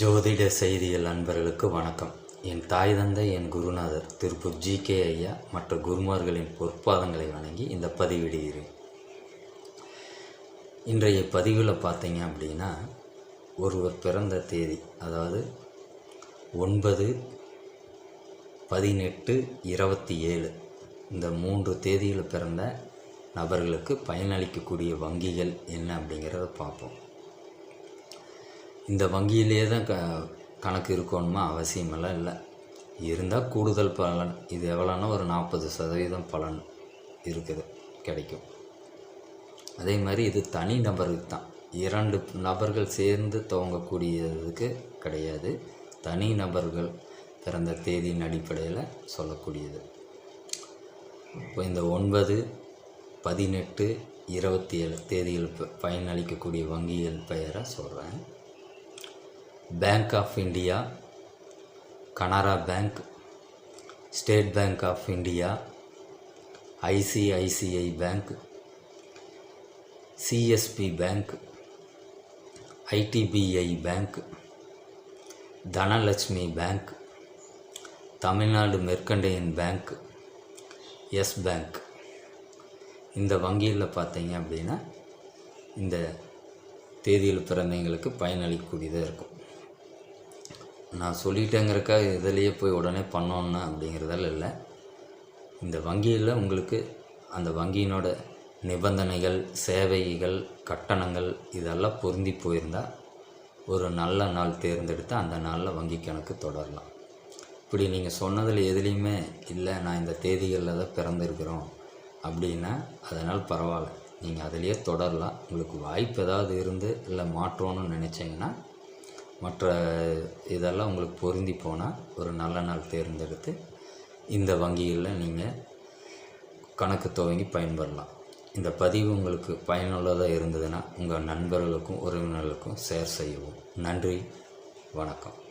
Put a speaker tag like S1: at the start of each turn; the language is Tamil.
S1: ஜோதிட செய்திகள் அன்பர்களுக்கு வணக்கம். என் தாய் தந்தை என் குருநாதர் திருப்பூர் ஜி. கே. ஐயா மற்ற குருமார்களின் பொற்பாதங்களை வணங்கி இந்த பதிவிடுகிறேன். இன்றைய பதிவில் பார்த்தீங்க அப்படின்னா ஒருவர் பிறந்த தேதி அதாவது ஒன்பது பதினெட்டு இருபத்தி ஏழு. இந்த மூன்று தேதியில் பிறந்த நபர்களுக்கு பயனளிக்கக்கூடிய வங்கிகள் என்ன அப்படிங்கிறத பார்ப்போம். இந்த வங்கியிலே தான் க கணக்கு இருக்கணுமா? அவசியமெல்லாம் இல்லை. இருந்தால் கூடுதல் பலன். இது எவ்வளோன்னா ஒரு நாற்பது சதவீதம் பலன் இருக்குது கிடைக்கும். அதே மாதிரி இது தனி நபருக்கு தான். இரண்டு நபர்கள் சேர்ந்து துவங்கக்கூடியதுக்கு கிடையாது. தனி நபர்கள் பிறந்த தேதியின் அடிப்படையில் சொல்லக்கூடியது. இப்போ இந்த ஒன்பது பதினெட்டு இருபத்தி ஏழு தேதியில் பயனளிக்கக்கூடிய வங்கிகள் பெயரை சொல்கிறேன் bank of India Canara bank state bank of India ICICI bank CSB bank IDBI bank Dhanalakshmi bank Tamil Nadu mercantile bank S bank இந்த வங்கியில் பார்த்தீங்க அப்படின்னா இந்த தேதியில் பிறந்தவங்களுக்கு பயனளிக்கக்கூடியதாக இருக்கும். நான் சொல்லிட்டேங்கிறக்கா இதிலையே போய் உடனே பண்ணோன்னா அப்படிங்கிறதால இல்லை. இந்த வங்கியில் உங்களுக்கு அந்த வங்கியினோட நிபந்தனைகள் சேவைகள் கட்டணங்கள் இதெல்லாம் பொருந்தி போயிருந்தால் ஒரு நல்ல நாள் தேர்ந்தெடுத்து அந்த நாளில் வங்கி கணக்கு தொடரலாம். இப்படி நீங்கள் சொன்னதில் எதுலேயுமே இல்லை நான் இந்த தேதிகளில் தான் பிறந்திருக்கிறோம் அப்படின்னா அதனால் பரவாயில்ல. நீங்கள் அதிலேயே தொடரலாம். உங்களுக்கு வாய்ப்பு ஏதாவது இருந்து இல்லை மாற்றணும்னு நினச்சிங்கன்னா மற்ற இதெல்லாம் உங்களுக்கு பொருந்தி போனால் ஒரு நல்ல நாள் தேர்ந்தெடுத்து இந்த வங்கிகளில் நீங்கள் கணக்கு துவங்கி பயன்படலாம் இந்த பதிவு உங்களுக்கு பயனுள்ளதாக இருந்ததுன்னா உங்கள் நண்பர்களுக்கும் உறவினர்களுக்கும் ஷேர் செய்யவும். நன்றி. வணக்கம்.